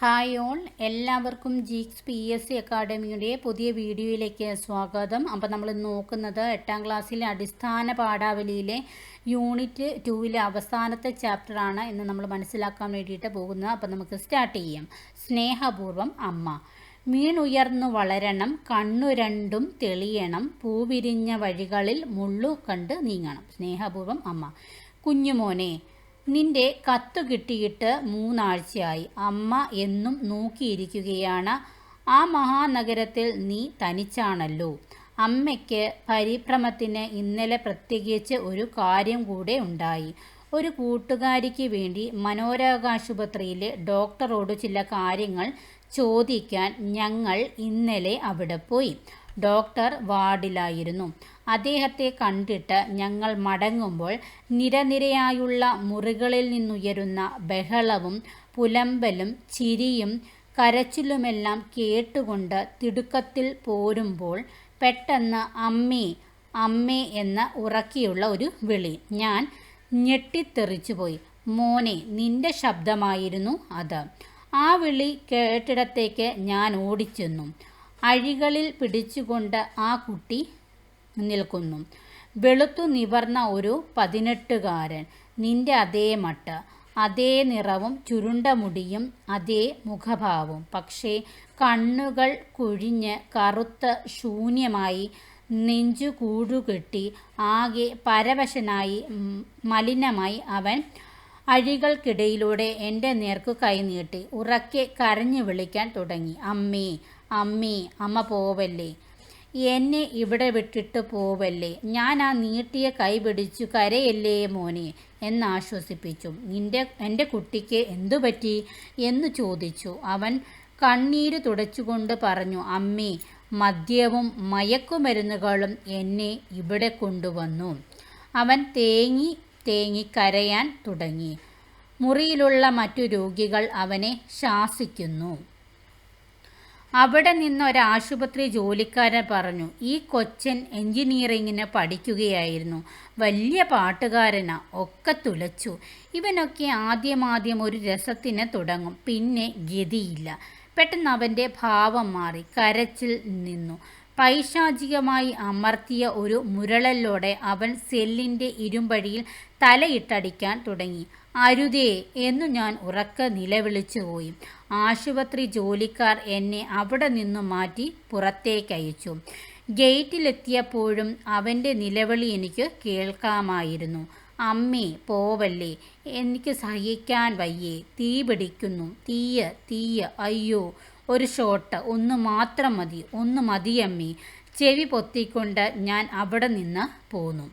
Hi all. എല്ലാവർക്കും Geeks P S C അക്കാഡമിയുടെ പുതിയ വീഡിയോയിലേക്ക് സ്വാഗതം. അപ്പോൾ നമ്മൾ നോക്കുന്നത് എട്ടാം ക്ലാസ്സിലെ അടിസ്ഥാന പാഠാവലിയിലെ യൂണിറ്റ് ടൂവിലെ അവസാനത്തെ ചാപ്റ്ററാണ് ഇന്ന് നമ്മൾ മനസ്സിലാക്കാൻ വേണ്ടിയിട്ട് പോകുന്നത്. അപ്പോൾ നമുക്ക് സ്റ്റാർട്ട് ചെയ്യാം. സ്നേഹപൂർവം അമ്മ. മീനുയർന്നു വളരണം കണ്ണു രണ്ടും തെളിയണം പൂവിരിഞ്ഞ വഴികളിൽ മുള്ളു കണ്ട് നീങ്ങണം. സ്നേഹപൂർവം അമ്മ. കുഞ്ഞുമോനെ നിന്റെ കത്ത് കിട്ടിയിട്ട് മൂന്നാഴ്ചയായി. അമ്മ എന്നും നോക്കിയിരിക്കുകയാണ്. ആ മഹാനഗരത്തിൽ നീ തനിച്ചാണല്ലോ. അമ്മയ്ക്ക് പരിഭ്രമത്തിന് ഇന്നലെ പ്രത്യേകിച്ച് ഒരു കാര്യം കൂടെ ഉണ്ടായി. ഒരു കൂട്ടുകാരിക്ക് വേണ്ടി മനോരോഗാശുപത്രിയിലെ ഡോക്ടറോട് ചില കാര്യങ്ങൾ ചോദിക്കാൻ ഞങ്ങൾ ഇന്നലെ അവിടെ പോയി. ഡോക്ടർ വാർഡിലായിരുന്നു. അദ്ദേഹത്തെ കണ്ടിട്ട് ഞങ്ങൾ മടങ്ങുമ്പോൾ നിരനിരയായുള്ള മുറികളിൽ നിന്നുയരുന്ന ബഹളവും പുലമ്പലും ചിരിയും കരച്ചിലുമെല്ലാം കേട്ടുകൊണ്ട് തിടുക്കത്തിൽ പോരുമ്പോൾ പെട്ടെന്ന് അമ്മേ അമ്മേ എന്ന ഉറക്കിയുള്ള ഒരു വിളി. ഞാൻ ഞെട്ടിത്തെറിച്ചുപോയി. മോനെ നിന്റെ ശബ്ദമായിരുന്നു അത് ആ വിളി കേട്ടിടത്തേക്ക് ഞാൻ ഓടിച്ചെന്നു. അഴികളിൽ പിടിച്ചുകൊണ്ട് ആ കുട്ടി നിൽക്കുന്നു. വെളുത്തു നിവർന്ന ഒരു പതിനെട്ടുകാരൻ. നിന്റെ അതേ മട്ട അതേ നിറവും ചുരുണ്ട മുടിയും അതേ മുഖഭാവവും. പക്ഷേ കണ്ണുകൾ കുഴിഞ്ഞ് കറുത്ത് ശൂന്യമായി നെഞ്ചു കൂടുകെട്ടി ആകെ പരവശനായി മലിനമായി അവൻ അഴികൾക്കിടയിലൂടെ എന്റെ നേർക്കു കൈനീട്ടി ഉറക്കെ കരഞ്ഞു വിളിക്കാൻ തുടങ്ങി. അമ്മേ അമ്മേ അമ്മ പോവല്ലേ? എന്നെ ഇവിടെ വിട്ടിട്ട് പോവല്ലേ? ഞാൻ ആ നീട്ടിയ കൈ പിടിച്ചു കരയല്ലേ മോനെ? എന്നാശ്വസിപ്പിച്ചു നിന്റെ എന്റെ കുട്ടിക്ക് എന്തു പറ്റി? എന്ന് ചോദിച്ചു. അവൻ കണ്ണീര് തുടച്ചുകൊണ്ട് പറഞ്ഞു അമ്മേ മദ്യവും മയക്കുമരുന്നുകളും എന്നെ ഇവിടെ കൊണ്ടുവന്നു അവൻ തേങ്ങി തേങ്ങി കരയാൻ തുടങ്ങി. മുറിയിലുള്ള മറ്റു രോഗികൾ അവനെ ശാസിക്കുന്നു. അവിടെ നിന്ന് ഒരു ആശുപത്രി ജോലിക്കാരൻ പറഞ്ഞു ഈ കൊച്ചൻ എഞ്ചിനീയറിങ്ങിന് പഠിക്കുകയായിരുന്നു. വലിയ പാട്ടുകാരനാ. ഒക്കെ തുലച്ചു. ഇവനൊക്കെ ആദ്യമാദ്യം ഒരു രസത്തിന് തുടങ്ങും. പിന്നെ ഗതിയില്ല. പെട്ടെന്ന് അവന്റെ ഭാവം മാറി. കരച്ചിൽ നിന്നു. പൈശാചികമായി അമർത്തിയ ഒരു മുരളലോടെ അവൻ സെല്ലിന്റെ ഇരുമ്പഴിയിൽ തലയിട്ടടിക്കാൻ തുടങ്ങി. അരുതേ എന്നു ഞാൻ ഉറക്ക നിലവിളിച്ചു പോയി. ആശുപത്രി ജോലിക്കാർ എന്നെ അവിടെ നിന്നു മാറ്റി പുറത്തേക്കയച്ചു. ഗേറ്റിലെത്തിയപ്പോഴും അവന്റെ നിലവിളി എനിക്ക് കേൾക്കാമായിരുന്നു. അമ്മേ പോവല്ലേ? എനിക്ക് സഹിക്കാൻ വയ്യേ. തീ പിടിക്കുന്നു തീയ തീയ. അയ്യോ ഒരു ഷോട്ട് ഒന്ന് മാത്രം മതി ഒന്ന് മതിയമ്മേ ചെവി പൊത്തിക്കൊണ്ട് ഞാൻ അവിടെ നിന്ന് പോന്നു.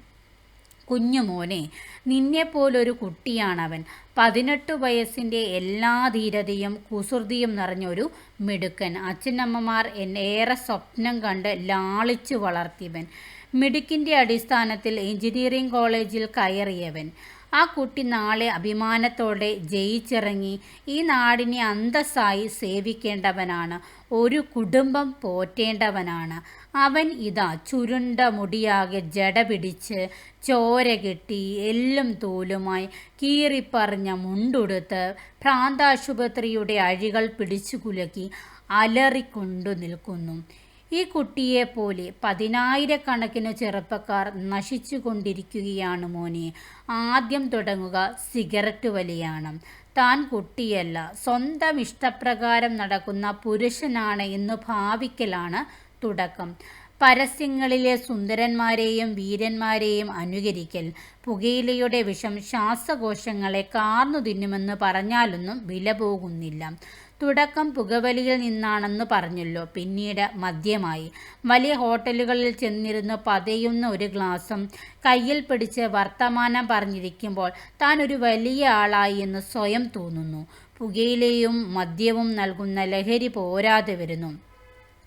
കുഞ്ഞുമോനെ നിന്നെപ്പോലൊരു കുട്ടിയാണവൻ. പതിനെട്ട് വയസ്സിന്റെ എല്ലാ ധീരതയും കുസൃതിയും നിറഞ്ഞൊരു മിടുക്കൻ. അച്ഛനമ്മമാർ ഏറെ സ്വപ്നം കണ്ട് ലാളിച്ചു വളർത്തിയവൻ. മിടുക്കിന്റെ അടിസ്ഥാനത്തിൽ എഞ്ചിനീയറിംഗ് കോളേജിൽ കയറിയവൻ. ആ കുട്ടി നാളെ അഭിമാനത്തോടെ ജയിച്ചിറങ്ങി ഈ നാടിനെ അന്തസ്സായി സേവിക്കേണ്ടവനാണ്. ഒരു കുടുംബം പോറ്റേണ്ടവനാണ്. അവൻ ഇതാ ചുരുണ്ട മുടിയാകെ ജട പിടിച്ച് ചോര കെട്ടി എല്ലും തോലുമായി കീറിപ്പറഞ്ഞ മുണ്ടുടുത്ത് ഭ്രാന്താശുപത്രിയുടെ അഴികൾ പിടിച്ചു കുലക്കി അലറിക്കൊണ്ടു നിൽക്കുന്നു. ഈ കുട്ടിയെ കുട്ടിയെപ്പോലെ പതിനായിരക്കണക്കിന് ചെറുപ്പക്കാർ നശിച്ചു കൊണ്ടിരിക്കുകയാണ് മോനെ. ആദ്യം തുടങ്ങുക സിഗരറ്റ് വലിയാണ്. താൻ കുട്ടിയല്ല. സ്വന്തം ഇഷ്ടപ്രകാരം നടക്കുന്ന പുരുഷനാണ് എന്ന് ഭാവിക്കലാണ് തുടക്കം. പരസ്യങ്ങളിലെ സുന്ദരന്മാരെയും വീരന്മാരെയും അനുകരിക്കൽ. പുകയിലയുടെ വിഷം ശ്വാസകോശങ്ങളെ കാർന്നു തിന്നുമെന്ന് പറഞ്ഞാലൊന്നും വില പോകുന്നില്ല. തുടക്കം പുകവലിയിൽ നിന്നാണെന്ന് പറഞ്ഞല്ലോ. പിന്നീട് മദ്യമായി. വലിയ ഹോട്ടലുകളിൽ ചെന്നിരുന്ന് പതയുന്ന ഒരു ഗ്ലാസും കയ്യിൽ പിടിച്ച് വർത്തമാനം പറഞ്ഞിരിക്കുമ്പോൾ താൻ ഒരു വലിയ ആളായി എന്ന് സ്വയം തോന്നുന്നു. പുകയിലെയും മദ്യവും നൽകുന്ന ലഹരി പോരാതെ വരുന്നു.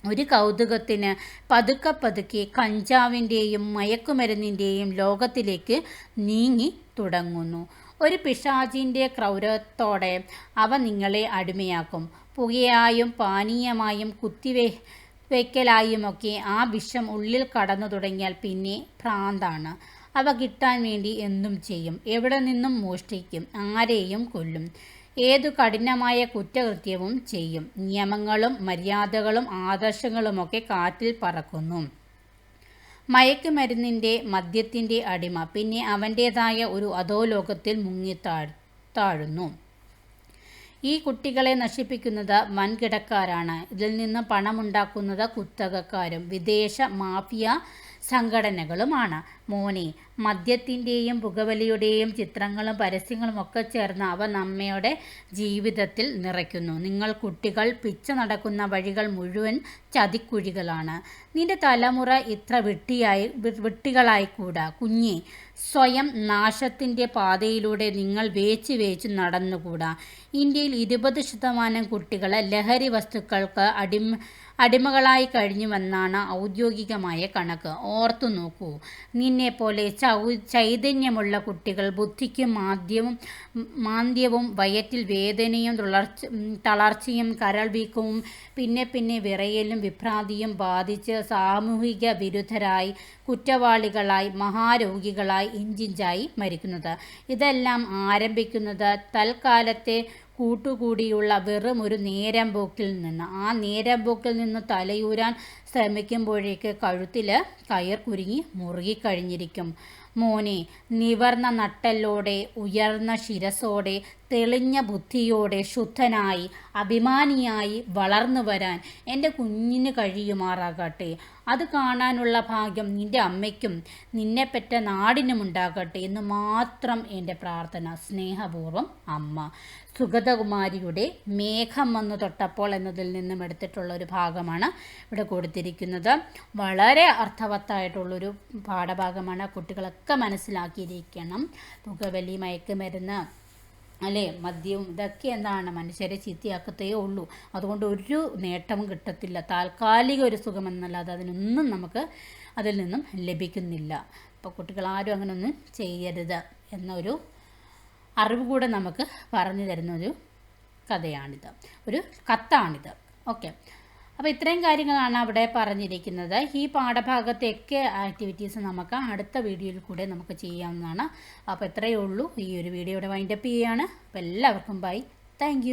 ഒരു കൗതുകത്തിന് പതുക്കെ പതുക്കെ കഞ്ചാവിന്റെയും മയക്കുമരുന്നിന്റെയും ലോകത്തിലേക്ക് നീങ്ങി തുടങ്ങുന്നു. ഒരു പിശാചിന്റെ ക്രൗരത്തോടെ അവ നിങ്ങളെ അടിമയാക്കും. പുകയായും പാനീയമായും കുത്തിവേ വെക്കലായുമൊക്കെ ആ വിഷം ഉള്ളിൽ കടന്നു തുടങ്ങിയാൽ പിന്നെ ഭ്രാന്താണ്. അവ കിട്ടാൻ വേണ്ടി എന്തും ചെയ്യും. എവിടെ നിന്നും മോഷ്ടിക്കും. ആരെയും കൊല്ലും. ഏതു കഠിനമായ കുറ്റകൃത്യവും ചെയ്യും. നിയമങ്ങളും മര്യാദകളും ആദർശങ്ങളുമൊക്കെ കാറ്റിൽ പറക്കുന്നു. മയക്കുമരുന്നിന്റെ മദ്യത്തിന്റെ അടിമ പിന്നെ അവന്റേതായ ഒരു അധോലോകത്തിൽ മുങ്ങിത്താഴ് താഴുന്നു. ഈ കുട്ടികളെ നശിപ്പിക്കുന്നത് വൻകിടക്കാരാണ്. ഇതിൽ നിന്ന് പണമുണ്ടാക്കുന്നത് കുത്തകക്കാരും വിദേശ മാഫിയ സംഘടനകളുമാണ്. മോനെ മദ്യത്തിന്റെയും പുകവലിയുടെയും ചിത്രങ്ങളും പരസ്യങ്ങളും ഒക്കെ ചേർന്ന് അവ നമ്മയുടെ ജീവിതത്തിൽ നിറയ്ക്കുന്നു. നിങ്ങൾ കുട്ടികൾ പിച്ച നടക്കുന്ന വഴികൾ മുഴുവൻ ചതിക്കുഴികളാണ്. നിന്റെ തലമുറ ഇത്ര വിട്ടിയായി വിട്ടികളായിക്കൂടാ കുഞ്ഞി സ്വയം നാശത്തിന്റെ പാതയിലൂടെ നിങ്ങൾ വേച്ച് വേച്ച് നടന്നുകൂടാ. ഇന്ത്യയിൽ ഇരുപത് ശതമാനം കുട്ടികൾ ലഹരി വസ്തുക്കൾക്ക് അടിമ അടിമകളായി കഴിഞ്ഞുവെന്നാണ് ഔദ്യോഗികമായ കണക്ക്. ഓർത്തു നോക്കൂ. നിന്നെപ്പോലെ ചൗ ചൈതന്യമുള്ള കുട്ടികൾ ബുദ്ധിക്ക് മാന്ദ്യവും മാന്ദ്യവും വയറ്റിൽ വേദനയും തുളർച്ച തളർച്ചയും കരൾ വീക്കവും പിന്നെ പിന്നെ വിറയലും വിഭ്രാന്തിയും ബാധിച്ച് സാമൂഹിക വിരുദ്ധരായി കുറ്റവാളികളായി മഹാരോഗികളായി ഇഞ്ചിഞ്ചായി മരിക്കുന്നത്. ഇതെല്ലാം ആരംഭിക്കുന്നത് തൽക്കാലത്തെ കൂട്ടുകൂടിയുള്ള വെറും ഒരു നേരം പോക്കിൽ നിന്ന്. ആ നേരം പോക്കിൽ നിന്ന് തലയൂരാൻ ശ്രമിക്കുമ്പോഴേക്ക് കഴുത്തിൽ കയർ കുരുങ്ങി മുറുകിക്കഴിഞ്ഞിരിക്കും. മോനെ നിവർന്ന നട്ടല്ലോടെ ഉയർന്ന ശിരസോടെ തെളിഞ്ഞ ബുദ്ധിയോടെ ശുദ്ധനായി അഭിമാനിയായി വളർന്നു വരാൻ എന്റെ കുഞ്ഞിന് കഴിയുമാറാകട്ടെ. അത് കാണാനുള്ള ഭാഗ്യം നിന്റെ അമ്മയ്ക്കും നിന്നെപ്പറ്റ നാടിനുമുണ്ടാകട്ടെ എന്ന് മാത്രം എന്റെ പ്രാർത്ഥന. സ്നേഹപൂർവം അമ്മ. സുഗതകുമാരിയുടെ മേഘം വന്നു തൊട്ടപ്പോൾ എന്നതിൽ നിന്നും എടുത്തിട്ടുള്ള ഒരു ഭാഗമാണ് ഇവിടെ കൊടുത്തിരിക്കുന്നത്. വളരെ അർത്ഥവത്തായിട്ടുള്ളൊരു പാഠഭാഗമാണ് കുട്ടികളൊക്കെ മനസ്സിലാക്കിയിരിക്കണം. പുകവലി മയക്കുമരുന്ന് അല്ലേ? മദ്യവും ഇതൊക്കെ എന്താണ്? മനുഷ്യരെ ചീത്തയാക്കത്തേ ഉള്ളൂ. അതുകൊണ്ട് ഒരു നേട്ടവും കിട്ടത്തില്ല. താൽക്കാലിക ഒരു സുഖമെന്നല്ലാതെ അതിനൊന്നും നമുക്ക് അതിൽ നിന്നും ലഭിക്കുന്നില്ല. അപ്പോൾ കുട്ടികൾ ആരും അങ്ങനെയൊന്നും ചെയ്യരുത് എന്നൊരു അറിവ് കൂടെ നമുക്ക് പറഞ്ഞു തരുന്നൊരു കഥയാണിത്. ഒരു കത്താണിത്. ഓക്കെ. അപ്പോൾ ഇത്രയും കാര്യങ്ങളാണ് അവിടെ പറഞ്ഞിരിക്കുന്നത്. ഈ പാഠഭാഗത്തെയൊക്കെ ആക്ടിവിറ്റീസ് നമുക്ക് അടുത്ത വീഡിയോയിൽ കൂടെ നമുക്ക് ചെയ്യാവുന്നതാണ്. അപ്പോൾ ഇത്രയേ ഉള്ളൂ. ഈ ഒരു വീഡിയോയുടെ വൈൻഡപ്പ് ചെയ്യുകയാണ്. അപ്പോൾ എല്ലാവർക്കും ബൈ താങ്ക്